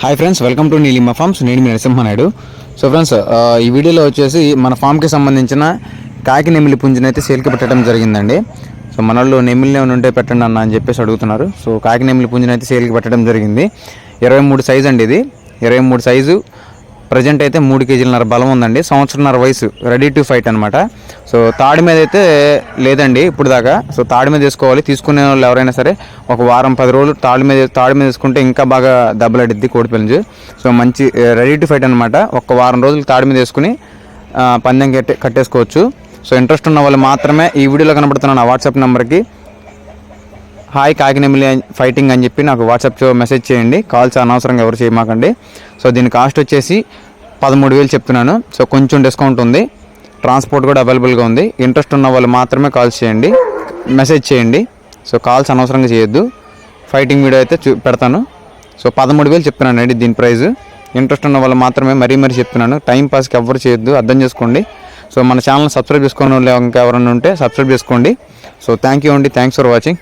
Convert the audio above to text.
Hi friends welcome to Neelima farms నేను మీ Narasimha Naidu. So friends uh, ఈ వీడియోలో వచ్చేసి మన ఫామ్కి సంబంధించిన కాకి నెమిలి పుంజుని అయితే సేల్కి పెట్టడం జరిగిందండి. సో మన వాళ్ళు నెమిలి ఉంటే పెట్టండి అన్న అని చెప్పేసి అడుగుతున్నారు. సో కాకి నెమిలి పుంజుని అయితే సేల్కి పెట్టడం జరిగింది. ఇరవై మూడు సైజు అండి ఇది. ఇరవై మూడు సైజు ప్రజెంట్ అయితే మూడు కేజీలన్నర బలం ఉందండి. సంవత్సరంన్నర వయసు రెడీ టు ఫైట్ అనమాట సో తాడి మీద అయితే లేదండి ఇప్పుడు దాకా. సో తాడి మీద తీసుకోవాలి తీసుకునే వాళ్ళు ఎవరైనా సరే ఒక వారం పది రోజులు తాడి మీద తాడి మీద తీసుకుంటే ఇంకా బాగా దెబ్బలాడిద్ది కోడిపిల్లంజు సో మంచి రెడీ టు ఫైట్ అనమాట ఒక వారం రోజులు తాడి మీద వేసుకుని పందెం కట్టే కట్టేసుకోవచ్చు. సో ఇంట్రెస్ట్ ఉన్న వాళ్ళు మాత్రమే ఈ వీడియోలో కనబడుతున్న నా వాట్సాప్ నెంబర్కి హాయ్ కాకినెమిలి ఫైటింగ్ అని చెప్పి నాకు వాట్సాప్ మెసేజ్ చేయండి. కాల్స్ అనవసరంగా ఎవరు చేయమాకండి. సో దీని కాస్ట్ వచ్చేసి పదమూడు వేలు చెప్తున్నాను. సో కొంచెం డిస్కౌంట్ ఉంది. ట్రాన్స్పోర్ట్ కూడా అవైలబుల్గా ఉంది. ఇంట్రెస్ట్ ఉన్న వాళ్ళు మాత్రమే కాల్స్ చేయండి. మెసేజ్ చేయండి. సో కాల్స్ అనవసరంగా చేయొద్దు. ఫైటింగ్ వీడియో అయితే చూ పెడతాను. సో పదమూడు వేలు చెప్తున్నాను అండి దీని ప్రైస్. ఇంట్రెస్ట్ ఉన్న వాళ్ళు మాత్రమే మరీ మరీ చెప్తున్నాను. టైం పాస్కి ఎవరు చేయొద్దు. అర్థం చేసుకోండి. సో మన ఛానల్ సబ్స్క్రైబ్ చేసుకోని వాళ్ళు ఇంకా ఎవరైనా ఉంటే సబ్స్క్రైబ్ చేసుకోండి. సో థ్యాంక్ యూ అండి. Thanks for watching